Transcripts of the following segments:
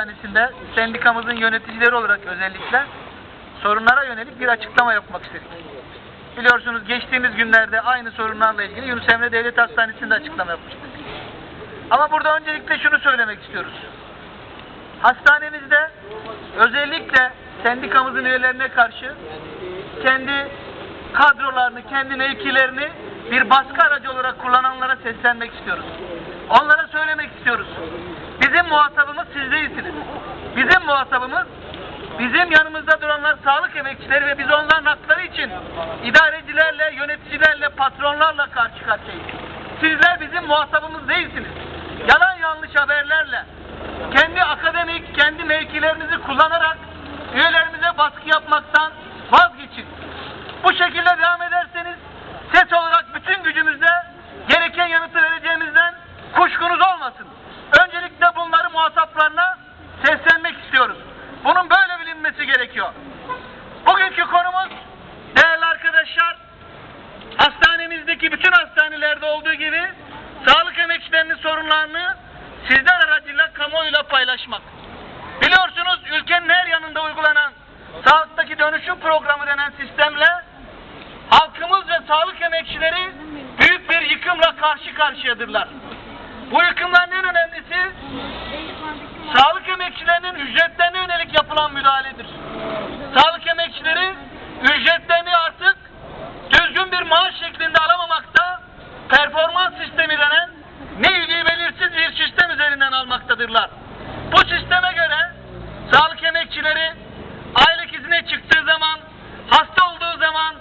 Hastanesi'nde sendikamızın yöneticileri olarak özellikle sorunlara yönelik bir açıklama yapmak istedik. Biliyorsunuz geçtiğimiz günlerde aynı sorunlarla ilgili Yunus Emre Devlet Hastanesi'nde açıklama yapmıştık. Ama burada öncelikle şunu söylemek istiyoruz. Hastanemizde özellikle sendikamızın üyelerine karşı kendi kadrolarını, kendi mevkilerini bir baskı aracı olarak kullananlara seslenmek istiyoruz. Onlara söylemek istiyoruz. Bizim muhatabımız siz değilsiniz. Bizim muhatabımız bizim yanımızda duranlar sağlık emekçileri ve biz onların hakları için idarecilerle, yöneticilerle, patronlarla karşı karşıyayız. Sizler bizim muhatabımız değilsiniz. Yalan yanlış haberlerle, kendi akademik, kendi mevkilerinizi kullanarak üyelerimize baskı yapmaktan vazgeçin. Bu şekilde devam ederseniz ses olarak bütün gücümüzle gereken yanıtı vereceğimizden kuşkunuz olmasın. Muhataplarına seslenmek istiyoruz. Bunun böyle bilinmesi gerekiyor. Bugünkü konumuz değerli arkadaşlar hastanemizdeki bütün hastanelerde olduğu gibi sağlık emekçilerinin sorunlarını sizler aracıyla kamuoyuyla paylaşmak. Biliyorsunuz ülkenin her yanında uygulanan sağlıktaki dönüşüm programı denen sistemle halkımız ve sağlık emekçileri büyük bir yıkımla karşı karşıyadırlar. Bu yıkımların en önemlisi sağlık emekçilerinin ücretlerine yönelik yapılan müdahaledir. Sağlık emekçileri ücretlerini artık düzgün bir maaş şeklinde alamamakta, performans sistemi denen ne ilgili belirsiz bir sistem üzerinden almaktadırlar. Bu sisteme göre sağlık emekçileri aylık izne çıktığı zaman, hasta olduğu zaman,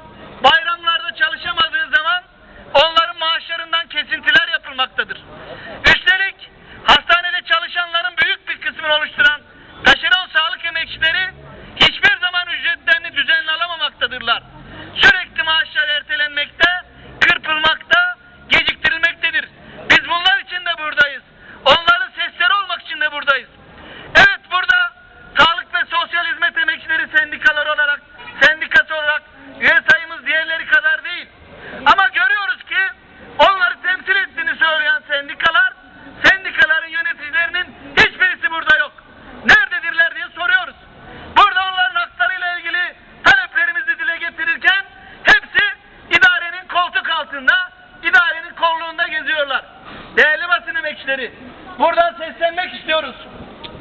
emekçileri, buradan seslenmek istiyoruz.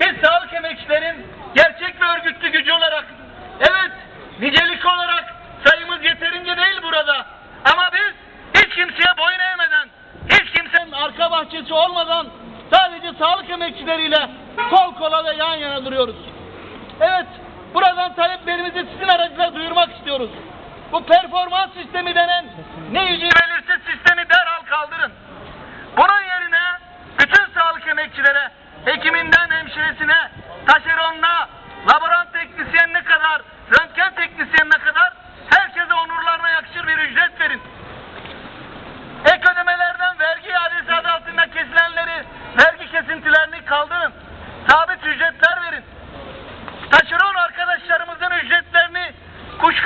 Biz sağlık emekçilerin gerçek ve örgütlü gücü olarak, evet nicelik olarak sayımız yeterince değil burada. Ama biz hiç kimseye boyun eğmeden, hiç kimsenin arka bahçesi olmadan sadece sağlık emekçileriyle kol kola ve yan yana duruyoruz. Evet, buradan taleplerimizi sizin aracılığıyla duyurmak istiyoruz. Bu performans sistemi denen ne yüzü belirsiz sistemi derhal kaldırın. Bunun yerine bütün sağlık emekçilere, hekiminden hemşiresine, taşeronuna, laborant teknisyenine kadar, röntgen teknisyenine kadar herkese onurlarına yakışır bir ücret verin. Ek ödemelerden vergi iadesi adı altında kesilenleri, vergi kesintilerini kaldırın. Sabit ücretler verin. Taşeron arkadaşlarımızın ücretlerini, kuş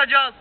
bırakacağız.